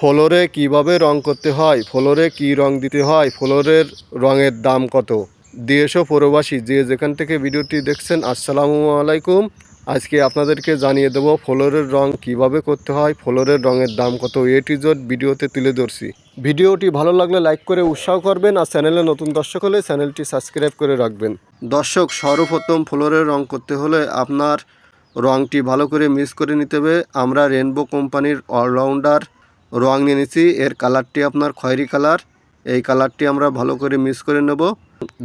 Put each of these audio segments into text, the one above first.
ফ্লোরে কীভাবে রং করতে হয়? ফ্লোরে কি রং দিতে হয়? ফ্লোরের রঙের দাম কত? দেশ ও প্রবাসী যে যেখান থেকে ভিডিওটি দেখছেন, আসসালামু আলাইকুম। আজকে আপনাদেরকে জানিয়ে দেবো ফ্লোরের রং কীভাবে করতে হয়, ফ্লোরের রঙের দাম কত? এটি জোট ভিডিওতে তুলে ধরছি। ভিডিওটি ভালো লাগলে লাইক করে উৎসাহ করবেন আর চ্যানেলে নতুন দর্শক হলে চ্যানেলটি সাবস্ক্রাইব করে রাখবেন। দর্শক, সর্বপ্রথম ফ্লোরের রং করতে হলে আপনার রংটি ভালো করে মিক্স করে নিতে হবে। আমরা রেনবো কোম্পানির অলরাউন্ডার রং নিয়ে নিয়েছি এর কালারটি আপনার খয়েরি কালার। এই কালারটি আমরা ভালো করে মিক্স করে নেব।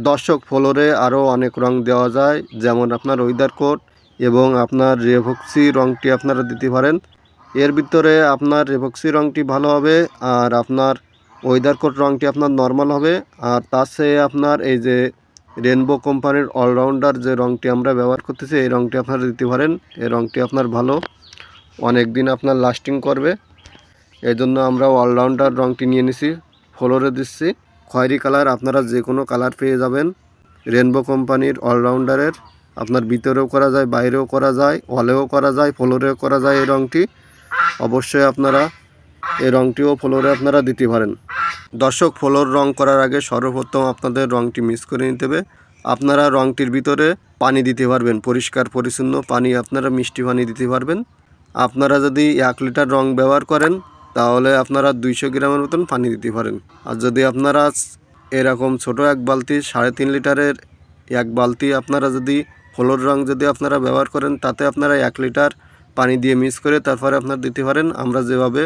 দর্শক ফ্লোরে আরও অনেক রং দেওয়া যায়, যেমন আপনার ওয়েদার কোট এবং আপনার রেভক্সি রংটি আপনারা দিতে পারেন। এর ভিতরে আপনার রেভক্সি রংটি ভালো হবে আর আপনার ওয়েদার কোট রংটি আপনার নর্মাল হবে। আর তার চেয়ে আপনার এই যে রেনবো কোম্পানির অলরাউন্ডার যে রংটি আমরা ব্যবহার করতেছি, এই রংটি আপনারা দিতে পারেন। এই রংটি আপনার ভালো। অনেক দিন আপনার লাস্টিং করবে। এই জন্য আমরা অলরাউন্ডার রংটি নিয়ে নিছি, ফ্লোরে দিচ্ছি। খয়েরি কালার আপনারা যে কোনো কালার পেয়ে যাবেন। রেনবো কোম্পানির অলরাউন্ডারের আপনার ভিতরেও করা যায়, বাইরেও করা যায় ওয়ালেও করা যায়, ফ্লোরেও করা যায় এই রংটি। অবশ্যই আপনারা এই রংটিও ফ্লোরে আপনারা দিতে পারেন। দর্শক, ফ্লোর রং করার আগে সর্বপ্রথম আপনাদের রংটি মিক্স করে নিতে হবে। আপনারা রংটির ভিতরে পানি দিতে পারবেন, পরিষ্কার, পরিচ্ছন্ন পানি আপনারা মিষ্টি পানি দিতে পারবেন। আপনারা যদি এক লিটার রং ব্যবহার করেন তাহলে আপনারা দুইশো গ্রামের মতন পানি দিতে পারেন। আর যদি আপনারা এরকম ছোট এক বালতি, সাড়ে তিন লিটারের এক বালতি আপনারা যদি হলুদ রং যদি আপনারা ব্যবহার করেন, তাতে আপনারা এক লিটার পানি দিয়ে মিক্স করে তারপরে আপনার দিতে পারেন। আমরা যেভাবে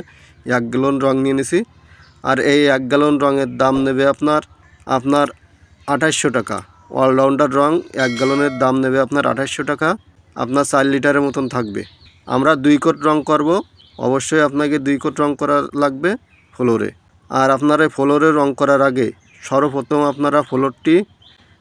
এক গ্যালন রং নিয়ে নিছি। আর এই এক গ্যালন রঙের দাম নেবে আপনার আপনার আঠাশশো টাকা। অলরাউন্ডার রং এক গ্যালনের দাম নেবে আপনার আঠাশশো টাকা। আপনার চার লিটারের মতন থাকবে। আমরা দুই কোট রং করব। অবশ্যই আপনাকে দুই কোট রং করা লাগবে ফ্লোরে। আর আপনার ফ্লোরে রং করার আগে সর্বপ্রথম আপনারা ফ্লোরটি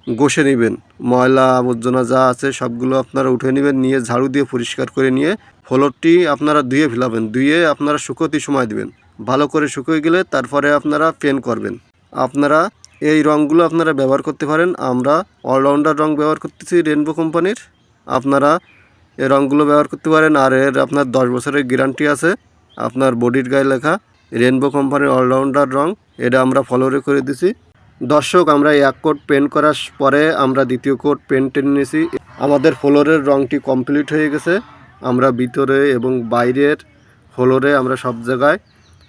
ঘষে নেবেন। ময়লা, আবর্জনা যা আছে সবগুলো আপনারা উঠে নেবেন, নিয়ে ঝাড়ু দিয়ে পরিষ্কার করে নিয়ে ফ্লোরটি আপনারা ধুয়ে ফেলাবেন। ধুয়ে আপনারা শুকোতে সময় দিবেন। ভালো করে শুকিয়ে গেলে তারপরে আপনারা পেন করবেন। আপনারা এই রঙগুলো আপনারা ব্যবহার করতে পারেন। আমরা অলরাউন্ডার রং ব্যবহার করতেছি রেনবো কোম্পানির আপনারা এই রঙগুলো ব্যবহার করতে পারেন আর এর আপনার দশ বছরের গ্যারান্টি আছে। আপনার বডির গায়ে লেখা রেনবো কোম্পানির অলরাউন্ডার রং, এটা আমরা ফলোরে করে দিছি। দর্শক, আমরা এক কোট পেন্ট করার পরে আমরা দ্বিতীয় কোট পেন্ট টেনে নিয়েছি। আমাদের ফ্লোরের রংটি কমপ্লিট হয়ে গেছে। আমরা ভিতরে এবং বাইরের ফ্লোরে আমরা সব জায়গায়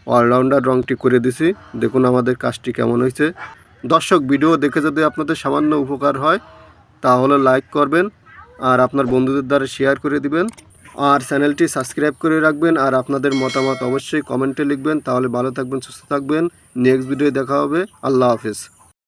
অলরাউন্ডার রংটি করে দিছি। দেখুন আমাদের কাজটি কেমন হয়েছে। দর্শক ভিডিও দেখে যদি আপনাদের সামান্য উপকার হয়, তাহলে লাইক করবেন। আর আপনার বন্ধুদের দ্বারা শেয়ার করে দিবেন। আর চ্যানেলটি সাবস্ক্রাইব করে রাখবেন। আর আপনাদের মতামত অবশ্যই কমেন্টে লিখবেন। তাহলে ভালো থাকবেন, সুস্থ থাকবেন। নেক্সট ভিডিও দেখা হবে। আল্লাহ হাফেজ।